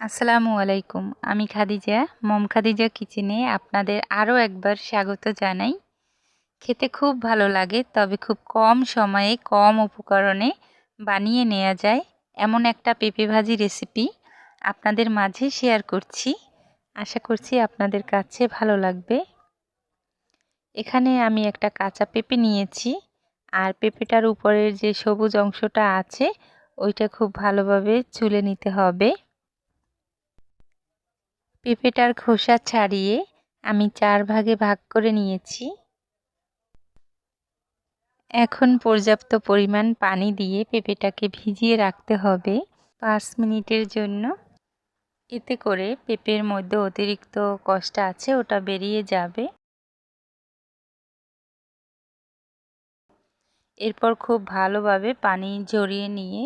আসসালামু আলাইকুম, আমি খাদিজা, মম খাদিজা কিচেনে আপনাদের আরও একবার স্বাগত জানাই। খেতে খুব ভালো লাগে, তবে খুব কম সময়ে, কম উপকরণে বানিয়ে নেওয়া যায় এমন একটা পেঁপে ভাজি রেসিপি আপনাদের মাঝে শেয়ার করছি। আশা করছি আপনাদের কাছে ভালো লাগবে। এখানে আমি একটা কাঁচা পেঁপে নিয়েছি, আর পেঁপেটার উপরের যে সবুজ অংশটা আছে, ওইটা খুব ভালোভাবে চুলে নিতে হবে। পেঁপেটার খোসা ছাড়িয়ে আমি চার ভাগে ভাগ করে নিয়েছি। এখন পর্যাপ্ত পরিমাণ পানি দিয়ে পেঁপেটাকে ভিজিয়ে রাখতে হবে পাঁচ মিনিটের জন্য। এতে করে পেঁপের মধ্যে অতিরিক্ত কষ্ট আছে, ওটা বেরিয়ে যাবে। এরপর খুব ভালোভাবে পানি ঝরিয়ে নিয়ে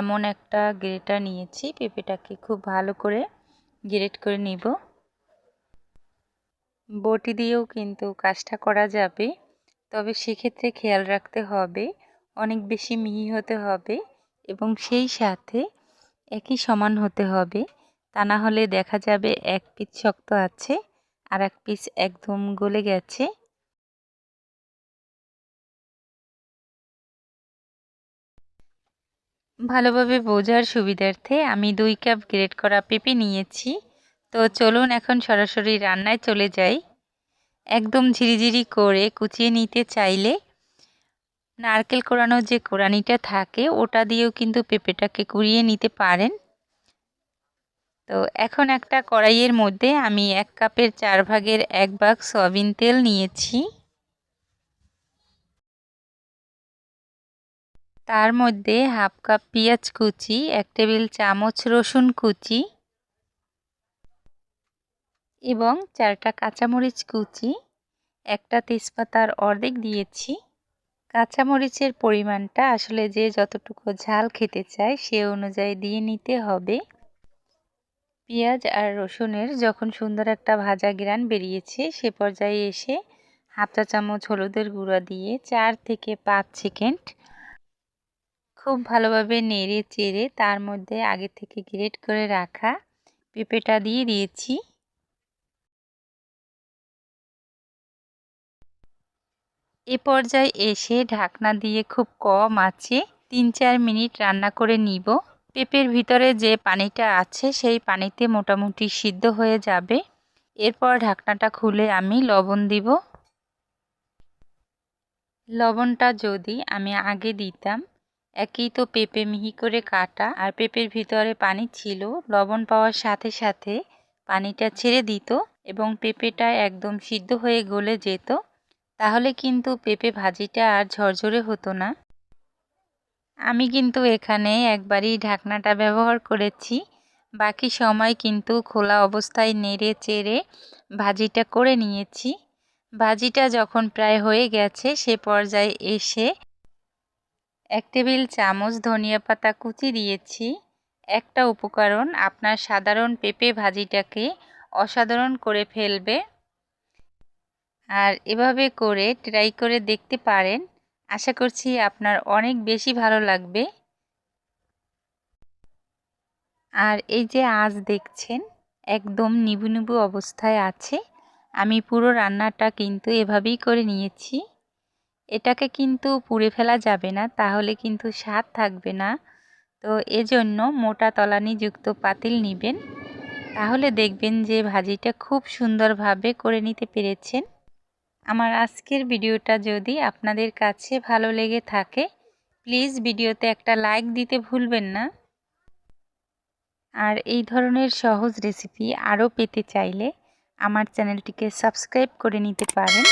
এমন একটা গ্রেটার নিয়েছি, পেঁপেটাকে খুব ভালো করে গ্রেট করে নিব। বটি দিয়েও কিন্তু কাজটা করা যাবে, তবে সেক্ষেত্রে খেয়াল রাখতে হবে, অনেক বেশি মিহি হতে হবে এবং সেই সাথে একই সমান হতে হবে। তা না হলে দেখা যাবে এক পিস শক্ত আছে আর এক পিস একদম গলে গেছে। ভালোভাবে বোঝার সুবিধার্থে আমি দুই কাপ গ্রেট করা পেঁপে নিয়েছি। তো চলুন এখন সরাসরি রান্নায় চলে যাই। একদম ঝিরিঝিরি করে কুচিয়ে নিতে চাইলে নারকেল কোরানোর যে কোরানিটা থাকে, ওটা দিয়েও কিন্তু পেঁপেটাকে কুড়িয়ে নিতে পারেন। তো এখন একটা কড়াইয়ের মধ্যে আমি এক কাপের চার ভাগের এক ভাগ সয়াবিন তেল নিয়েছি। তার মধ্যে হাফ কাপ পেঁয়াজ কুচি, এক টেবিল চামচ রসুন কুচি এবং চারটা কাঁচামরিচ কুচি, একটা তেজপাতার অর্ধেক দিয়েছি। কাঁচামরিচের পরিমাণটা আসলে যে যতটুকু ঝাল খেতে চায় সে অনুযায়ী দিয়ে নিতে হবে। পেঁয়াজ আর রসুনের যখন সুন্দর একটা ভাজা গ্রান বেরিয়েছে, সে পর্যায়ে এসে হাফ চা চামচ হলুদের গুঁড়া দিয়ে চার থেকে পাঁচ সেকেন্ড খুব ভালোভাবে নেড়ে চেড়ে তার মধ্যে আগে থেকে গ্রেট করে রাখা পেঁপেটা দিয়ে দিয়েছি। এ পর্যায়ে এসে ঢাকনা দিয়ে খুব কম আছে, তিন চার মিনিট রান্না করে নিব। পেঁপের ভিতরে যে পানিটা আছে সেই পানিতে মোটামুটি সিদ্ধ হয়ে যাবে। এরপর ঢাকনাটা খুলে আমি লবণ দিব। লবণটা যদি আমি আগে দিতাম একই তো পেঁপে মিহি করে কাটা। আর পেঁপের ভিতরে পানি ছিল, লবণ পাওয়ার সাথে সাথে পানিটা ছেড়ে দিত এবং পেঁপেটা একদম সিদ্ধ হয়ে গলে যেত। তাহলে কিন্তু পেঁপে ভাজিটা আর ঝরঝরে হতো না। আমি কিন্তু এখানে একবারই ঢাকনাটা ব্যবহার করেছি। বাকি সময় কিন্তু খোলা অবস্থায় নেড়ে চেড়ে ভাজিটা করে নিয়েছি। ভাজিটা যখন প্রায় হয়ে গেছে, সে পর্যায়ে এসে এক টেবিল চামচ ধনিয়া পাতা কুচি দিয়েছি। একটা উপকরণ আপনার সাধারণ পেঁপে ভাজিটাকে অসাধারণ করে ফেলবে। আর এভাবে করে ট্রাই করে দেখতে পারেন। আশা করছি আপনার অনেক বেশি ভালো লাগবে। আর এই যে আজ দেখছেন, একদম নিবু নিবু অবস্থায় আছে। আমি পুরো রান্নাটা কিন্তু এভাবেই করে নিয়েছি। এটাকে কিন্তু পুড়ে ফেলা যাবে না, তাহলে কিন্তু স্বাদ থাকবে না। তো এজন্য মোটা তলানিযুক্ত পাতিল নেবেন। তাহলে দেখবেন যে ভাজিটা খুব সুন্দরভাবে করে নিতে পেরেছেন। আমার আজকের ভিডিওটা যদি আপনাদের কাছে ভালো লেগে থাকে, প্লিজ ভিডিওতে একটা লাইক দিতে ভুলবেন না। আর এই ধরনের সহজ রেসিপি আরও পেতে চাইলে আমার চ্যানেলটিকে সাবস্ক্রাইব করে নিতে পারেন।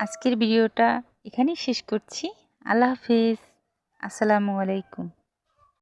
আজকের ভিডিওটা এখানেই শেষ করছি। আল্লাহ হাফিজ। আসসালামু আলাইকুম।